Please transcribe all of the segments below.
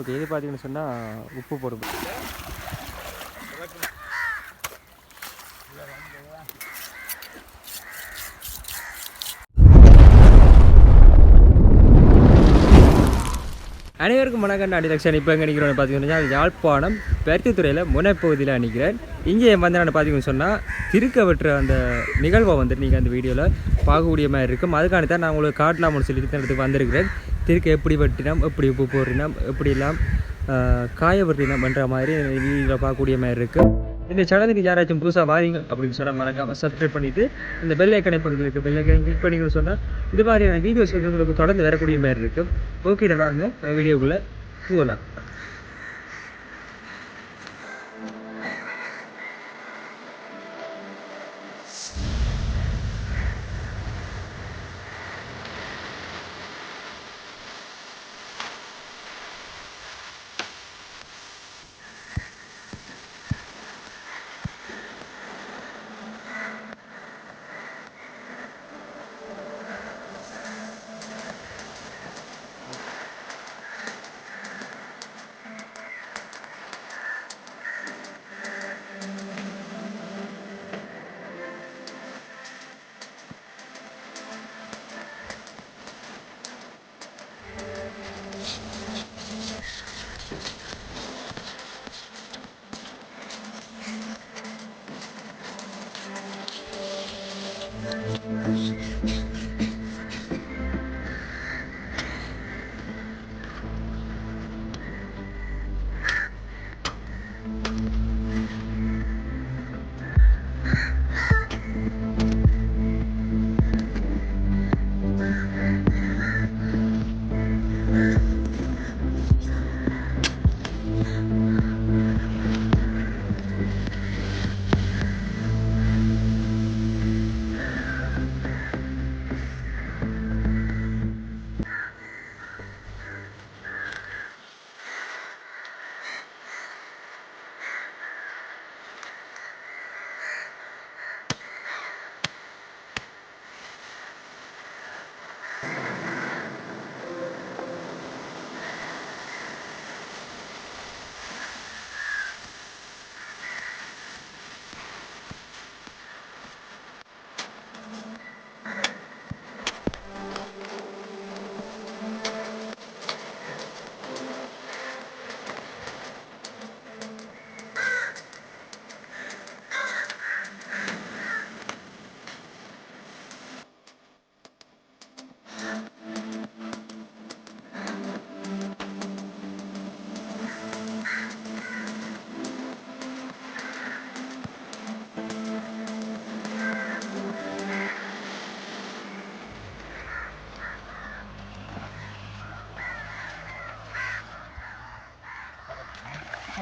Okay இது பார்த்தீங்கன்னு சொன்னால் உப்பு போடும் அனைவருக்கும் வணக்கம் நான் அடிலக்ஷன் இப்போ எங்கே நிற்கிறோன்னு பார்த்தீங்கன்னா யாழ்ப்பாணம் பருத்தித்துறையில் முனைப்பகுதியில் நிற்கிறேன் இங்கே வந்து நான் பார்த்தீங்கன்னு சொன்னால் திருக்க வெட்டுற அந்த நிகழ்வை வந்துட்டு நீங்கள் அந்த வீடியோவில் பார்க்கக்கூடிய மாதிரி இருக்கும். அதுக்கான தான் நான் உங்களுக்கு காட்டலாம்னு சொல்லிட்டு இந்த இடத்துக்கு வந்திருக்கிறேன். திருக்க எப்படி வெட்டினோம் எப்படி உப்பு போடுறினோம் எப்படிலாம் ஆஹ், காய வெட்டினோம் என்ற மாதிரி வீடியோவில் பார்க்கக்கூடிய மாதிரி இருக்குது இந்த சேனலுக்கு யாராச்சும் புதுசாக வாரீங்க அப்படின்னு சொன்னால் மறக்காமல் சப்ஸ்கிரைப் பண்ணிவிட்டு இந்த பெல் ஐக்கனை பக்கத்தில் பெல் ஐக்கனை கிளிக் பண்ணிங்கன்னு சொன்னால் இது மாதிரியான வீடியோஸ் உங்களுக்கு தொடர்ந்து வரக்கூடிய மாதிரி இருக்கும் ஓகே வாங்க வீடியோக்குள்ளே போகலாம்.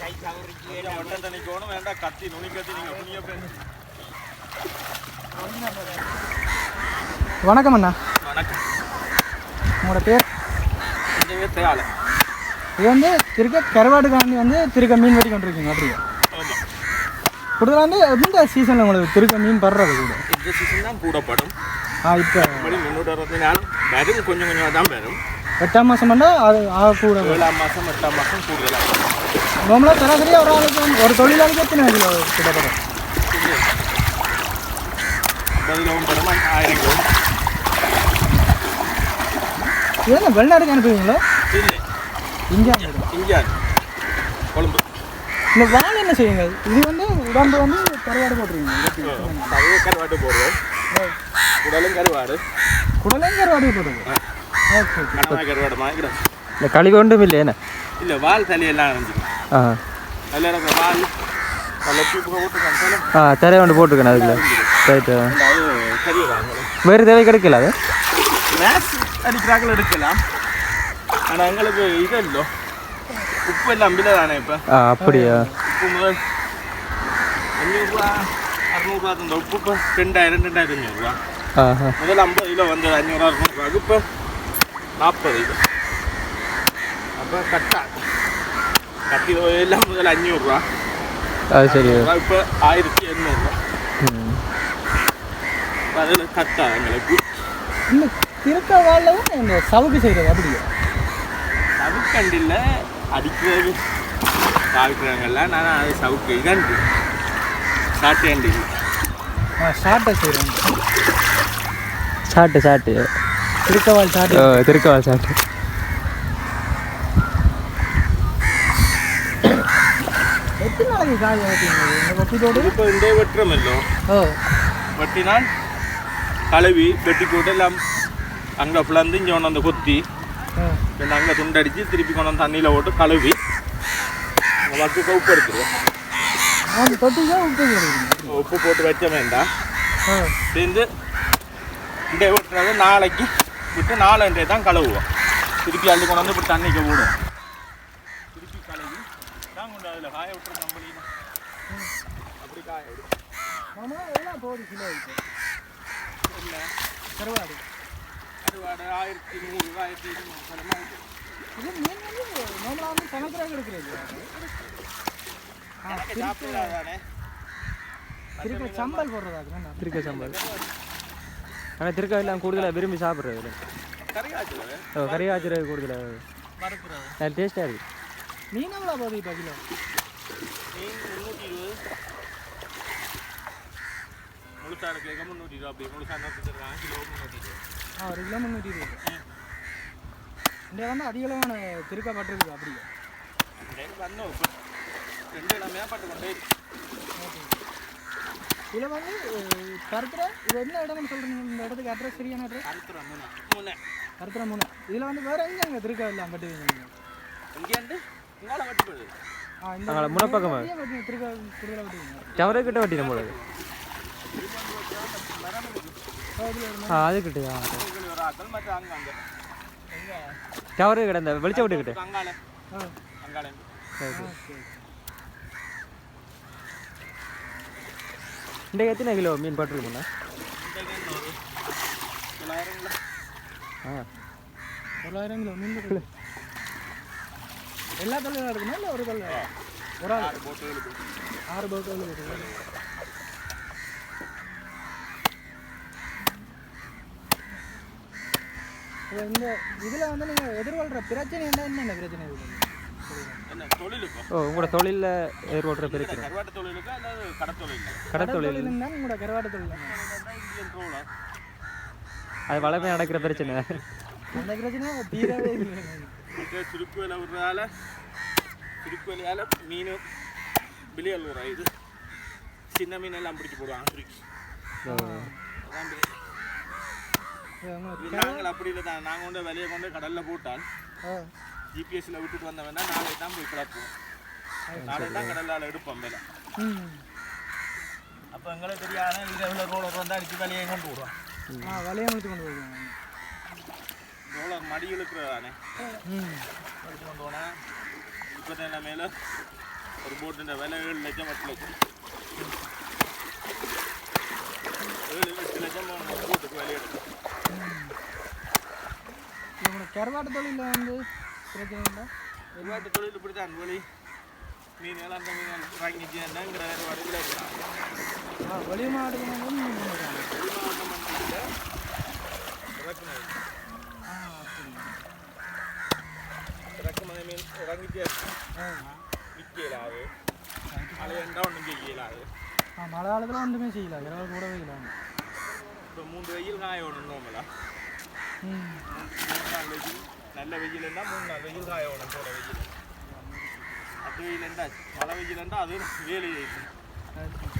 கொஞ்சம் மட்டும் கொஞ்சம் மட்டும் தண்ணிக்கோணும் வேண்டாம் கத்தி நுனி கத்தி நீங்கள் புனிய வணக்கம் அண்ணா. வணக்கம் உங்களோட பேர்? இந்த பேர் தேயாலை இது வந்து திருக்க கருவாடுக்காண்டி வந்து திருக்க மீன் வெட்டி கொண்டிருக்கீங்க அப்படியே? கூடுதலாக வந்து எந்த சீசனில் உங்களுக்கு திருக்க மீன் படுறது கூட? இந்த சீசன் தான் கூடப்படும் ஆ இப்போ முன்னூற்றி அறுபத்தி நாலு வரும் கொஞ்சம் கொஞ்சமாக தான் வரும் எட்டாம் மாதம் பண்ணால் அது ஆக கூட ஏழாம் மாதம் எட்டாம் மாதம் கூடுதலாக நார்மலாக சராசரியாக ஒரு ஆளுக்கு ஒரு தொழிலாளிக்கு எத்தனை கிலோ கிட்டத்தட்ட ஐம்பது கிலோவும் பெறும் ஆயிரம் கிலோ இது என்ன வெளிநாட்டுக்கு அனுப்புவீங்களா இல்லை இங்கே இங்கே கொழும்பு இந்த வால் என்ன செய்யுங்க இது வந்து உடம்பு வந்து கருவாடு போட்டுருவீங்க. நிறைய கருவாட்டு போடுவோம் உடலும் கருவாடு குடலையும் கருவாடு போட்டுருங்க ஓகே கருவாடு மாதிரி இந்த களி கொண்டும் இல்லை என்ன இல்லை வால் தலையெல்லாம் இருந்துச்சு ஆ. தரையை கொண்டு போட்டுக்கணும் அதுக்குள்ள. ரைட்டு வேறு தேவை கிடைக்கல அது? மேக்ஸ் அடிக்கிறார்கள் எடுக்கலாம். ஆனால் எங்களுக்கு இது இல்லை. உப்பு எல்லாம் அம்பில தானே இப்போ? ஆ அப்படியா? உப்பு முதல் அஞ்சூறுரூவா அறுநூறுவா தந்த உப்பு இப்போ ரெண்டாயிரம் ரெண்டாயிரத்தி அஞ்சூறுரூவா முதல்ல ஐம்பது கிலோ வந்தது அஞ்சூறு அறுநூறுவாக்கு இப்போ நாற்பது. கிலோ அப்போ கட்டா கட்டி எல்லாம் முதல்ல அஞ்சூறுரூவா அது சரி இப்போ ஆயிரத்தி எண்ணூறுரூவா ம் அதில் கட்டா எங்களுக்கு இந்த திருக்க இந்த சவுக்கு செய்கிறது அப்படியா சவுக்கண்டில் அடிக்கிறது காவிக்கிறாங்கல்ல நான் அது சவுக்கு இதண்டு சாட்டியாண்டி ஆ ஷார்ட்டை செய்கிறேன் சாட்டு சாட்டு திருக்கவாள் ஓ திருக்கவால் சாட்டு நாளைக்கு காய் வைப்பீங்க இந்த வட்டித்தோடு இப்போ இந்த வெட்டுறமല്ലോ ஓ வெட்டினால் கழுவி வெட்டி போட்டு எல்லாம் அங்கே பிளந்து இங்கே கொண்டு வந்து கொத்தி அங்கே துண்டடிச்சு திருப்பி கொண்டு வந்து தண்ணியில் போட்டு கழுவி வக்கு உப்பு எடுத்துருவோம் உப்பு போட்டு வச்ச வேண்டாம் சேர்ந்து இந்த வெட்டுறது நாளைக்கு விட்டு நாலன்றே தான் கழுவுவோம் திருப்பி அள்ளி கொண்டு வந்து இப்படி தண்ணிக்கு போடுவோம் திருப்பி கழுவி தான் கொண்டு அதில் காய விட்டுரு கம்பெனியில் அப்படி காய விடும் மாமா எவ்வளோ போகுது கிலோ இப்போ இல்லை கருவாடு. அறுவாடு ஆயிரத்தி நூறு ஆயிரத்தி இருநூறு கிழமை இது மீன் வந்து நார்மலாக வந்து சமைக்கிறாங்க எடுக்கிறது ஆ சாப்பிடாதானே திருக்க சம்பல் திருக்க சம்பல். ஆனால் திருக்க எல்லாம் கூடுதலாக விரும்பி சாப்பிட்றது கறி காய்ச்சறது கூடுதலாக டேஸ்ட்டாக இருக்குது மீன் எவ்வளோ போகுது இப்போ கிலோ மீன் முந்நூற்றி இருபது. முழுசாக கேட்க முந்நூற்றி இருபது? அப்படி முழுசாக நோக்கி தருவாங்க கிலோ முந்நூற்றி இருபது. ஆ ஒரு கிலோ முந்நூற்றி இருபது. இங்கே வந்து அதிகளவான திருக்கப்பட்டிருக்கு அப்படியே. ரெண்டு வந்தோம் ரெண்டு கிழமையாக பட்டு கொண்டே இருக்கு. இதில் வந்து கருத்துற இது என்ன இடம்னு சொல்கிறீங்க இந்த இடத்துக்கு அட்ரஸ் சரியான அட்ரஸ் கருத்துறோம் மூணு. மூணு. கருத்துற மூணு. இதில் வந்து வேறு எங்கே அங்கே திருக்க எல்லாம் கட்டுவீங்க நீங்கள் இங்கேருந்து அங்கே முனப்பக்கமா இங்கேயே வெட்டி- திருக்க கூடுதலாக வெட்டுவீங்க டவரை கிட்ட வட்டி நம்மளுக்கு ஆ அது கிட்டயா? டவரு கிட்ட இந்த வெளிச்ச விட்டு கிட்ட. இன்றைக்கு எத்தனை கிலோ மீன் பட்டுருக்குண்ணா தொள்ளாயிரம் கிலோ. மீன் எல்லா கல்லும் எடுக்கணும் இல்லை ஒரு கல் ஒரு ஆள். ஆறு போட்டு ஆறு போட்டு இந்த இதில் வந்து நீங்கள் எதிர்கொள்கிற பிரச்சனை என்ன பிரச்சனை என்ன தொழிலுக்கோ ஓ உங்களோட தொழிலில் எதிர்கொள்கிற பிரச்சனை. கருவாட்டு தொழிலுக்கா தொழில் தான் உங்களோட கருவாட்டு தொழில் அது வளமையாக நடக்கிற பிரச்சனை. அந்த பிரச்சனை தீரவே இல்லை மற்ற சுருக்கு வேலை விடுறதால சுருக்கு வேலையால் மீன் பிளியல் விடுறா இது சின்ன மீன் எல்லாம் பிடிச்சி போடுவாங்க சுருக்கி நாங்கள் அப்படி இல்லை தான் நாங்கள் கொண்டு வெளியே கொண்டு கடலில் போட்டால் ஜிபிஎஸ்ல விட்டுட்டு வந்த வேண்டாம் நாளை தான் போய் கிடப்போம் நாளை தான் கடலால் எடுப்போம் மேலே ம் அப்போ எங்களுக்கு தெரியாத இரவில் ரோலர் வந்து அடித்து வெளியே கொண்டு விடுவோம் ஆ வலையை கொண்டு போய்க்குவாங்க ரோலர் மடி இழுக்கிறதானே? எடுத்து கொண்டு போனால் இப்போ தான் மேலே? ஒரு போட்டுன்ற விலை ஏழு லட்சம் எட்டு லட்சம் ஏழு எட்டு லட்சம் போட்டுக்கு விலை எடுக்கும் கருவாட்டு தொழிலில் வந்து பிரச்சனை இல்லை. விளையாட்டு தொழில் இப்படி தான் வெளி மீன் எல்லாம் அந்த மீன் வாங்கிச்சுன்னா இங்கே வேறு வடவில் இருக்கலாம் ஆ வெளி மாவட்டத்தில் வெளி மாவட்டம் வந்து இறக்குமதி ஆ அப்படி இறக்குமதி மீன் இறங்கிட்டே இருக்கும் ஆ விற்க இயலாது மழையண்டா ஒன்றும் செய்ய இயலாது ஆ மழை காலத்தில் ஒன்றுமே செய்யல இரவு கூடவே இல்லாமல் இப்போ மூன்று வெயில் காய ஒன்று வெயில் இருந்தால் மூணு நாள் வெயில் நல்ல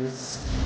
This